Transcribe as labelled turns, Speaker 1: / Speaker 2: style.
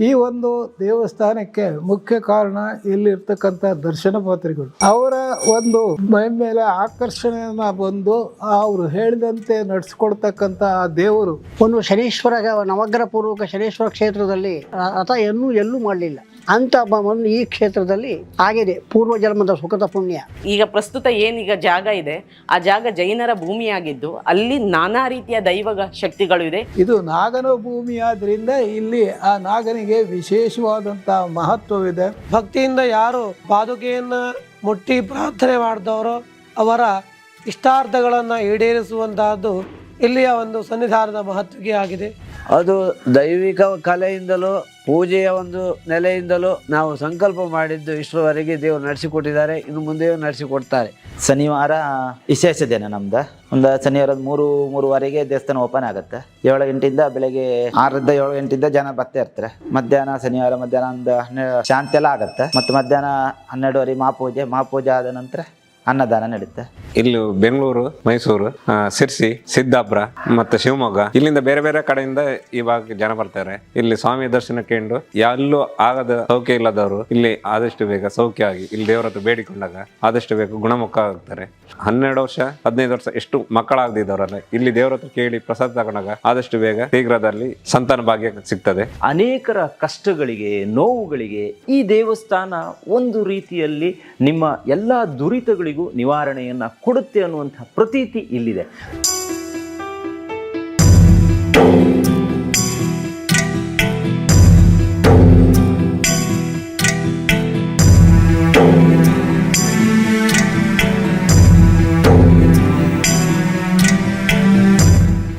Speaker 1: ಈ ಒಂದು ದೇವಸ್ಥಾನಕ್ಕೆ ಮುಖ್ಯ ಕಾರಣ ಇಲ್ಲಿರ್ತಕ್ಕಂಥ ದರ್ಶನ ಪಾತ್ರಿಗಳು. ಅವರ ಒಂದು ಮೈ ಮೇಲೆ ಆಕರ್ಷಣೆಯನ್ನ ಬಂದು ಅವರು ಹೇಳಿದಂತೆ ನಡೆಸ್ಕೊಡ್ತಕ್ಕಂಥ ಆ ದೇವರು.
Speaker 2: ಒಂದು ಶನೀಶ್ವರ ನವಗ್ರಹ ಪೂರ್ವಕ ಶನೀಶ್ವರ ಕ್ಷೇತ್ರದಲ್ಲಿ ರಥ ಇನ್ನೂ ಎಲ್ಲೂ ಮಾಡಲಿಲ್ಲ. ಅಂತ ಒಂದು ಈ ಕ್ಷೇತ್ರದಲ್ಲಿ ಆಗಿದೆ. ಪೂರ್ವ ಜನ್ಮದ ಸುಖದ ಪುಣ್ಯ.
Speaker 3: ಈಗ ಪ್ರಸ್ತುತ ಏನೀಗ ಜಾಗ ಇದೆ ಆ ಜಾಗ ಜೈನರ ಭೂಮಿಯಾಗಿದ್ದು ಅಲ್ಲಿ ನಾನಾ ರೀತಿಯ ದೈವ ಶಕ್ತಿಗಳು ಇದೆ.
Speaker 1: ಇದು ನಾಗನ ಭೂಮಿ ಆದ್ರಿಂದ ಇಲ್ಲಿ ಆ ನಾಗನಿಗೆ ವಿಶೇಷವಾದಂಥ ಮಹತ್ವವಿದೆ.
Speaker 4: ಭಕ್ತಿಯಿಂದ ಯಾರು ಪಾದುಕೆಯನ್ನ ಮುಟ್ಟಿ ಪ್ರಾರ್ಥನೆ ಮಾಡಿದವರು ಅವರ ಇಷ್ಟಾರ್ಥಗಳನ್ನು ಈಡೇರಿಸುವಂತಹದ್ದು ಇಲ್ಲಿಯ ಒಂದು ಸನ್ನಿಧಾನದ ಮಹತ್ವಕ್ಕೆ ಆಗಿದೆ.
Speaker 5: ಅದು ದೈವಿಕ ಕಲೆಯಿಂದಲೂ ಪೂಜೆಯ ಒಂದು ನೆಲೆಯಿಂದಲೂ ನಾವು ಸಂಕಲ್ಪ ಮಾಡಿದ್ದು ಇಷ್ಟರವರೆಗೆ ದೇವರು ನಡೆಸಿಕೊಟ್ಟಿದ್ದಾರೆ ಇನ್ನು ಮುಂದೆಯೂ ನಡೆಸಿಕೊಡ್ತಾರೆ.
Speaker 6: ಶನಿವಾರ ವಿಶೇಷ ದಿನ ನಮ್ದು. ಒಂದು ಶನಿವಾರದ ಮೂರು ಮೂರುವರೆಗೆ ದೇವಸ್ಥಾನ ಓಪನ್ ಆಗುತ್ತೆ. ಏಳು ಗಂಟೆಯಿಂದ ಬೆಳಗ್ಗೆ ಆರರಿಂದ ಏಳು ಗಂಟೆಯಿಂದ ಜನ ಬರ್ತಾ ಇರ್ತಾರೆ. ಮಧ್ಯಾಹ್ನ ಶನಿವಾರ ಮಧ್ಯಾಹ್ನ ಒಂದು ಹನ್ನೆರಡು ಶಾಂತಿ ಎಲ್ಲ ಆಗುತ್ತೆ. ಮತ್ತು ಮಧ್ಯಾಹ್ನ ಹನ್ನೆರಡುವರೆ ಮಹಾಪೂಜೆ. ಮಹಾಪೂಜೆ ಆದ ನಂತರ ಅನ್ನದಾನ ನಡೆಯುತ್ತೆ
Speaker 7: ಇಲ್ಲಿ ಬೆಂಗಳೂರು ಮೈಸೂರು ಆ, ಸಿರ್ಸಿ ಸಿದ್ದಾಪುರ ಮತ್ತೆ ಶಿವಮೊಗ್ಗ. ಇಲ್ಲಿಂದ ಬೇರೆ ಬೇರೆ ಕಡೆಯಿಂದ ಇವಾಗ ಜನ ಬರ್ತಾರೆ. ಇಲ್ಲಿ ಸ್ವಾಮಿ ದರ್ಶನಕ್ಕೆ ಎಂದು ಎಲ್ಲೂ ಆಗದ ಸೌಖ್ಯ ಇಲ್ಲದವರು ಇಲ್ಲಿ ಆದಷ್ಟು ಬೇಗ ಸೌಖ್ಯ ಆಗಿ ಇಲ್ಲಿ ದೇವರ ಹತ್ರ ಬೇಡಿಕೊಂಡಾಗ ಆದಷ್ಟು ಬೇಗ ಗುಣಮುಖ ಆಗ್ತಾರೆ. ಹನ್ನೆರಡು ವರ್ಷ ಹದಿನೈದು ವರ್ಷ ಎಷ್ಟು ಮಕ್ಕಳಾಗದಿದ್ದವರಲ್ಲ ಇಲ್ಲಿ ದೇವರ ಹತ್ರ ಕೇಳಿ ಪ್ರಸಾದ ತಗೊಂಡಾಗ ಆದಷ್ಟು ಬೇಗ ಶೀಘ್ರದಲ್ಲಿ ಸಂತಾನ ಭಾಗ್ಯ ಸಿಗ್ತದೆ.
Speaker 8: ಅನೇಕರ ಕಷ್ಟಗಳಿಗೆ ನೋವುಗಳಿಗೆ ಈ ದೇವಸ್ಥಾನ ಒಂದು ರೀತಿಯಲ್ಲಿ ನಿಮ್ಮ ಎಲ್ಲ ದುರಿತಗಳಿಗೂ ನಿವಾರಣೆಯನ್ನು ಕೊಡುತ್ತೆ ಅನ್ನುವಂಥ ಪ್ರತೀತಿ ಇಲ್ಲಿದೆ.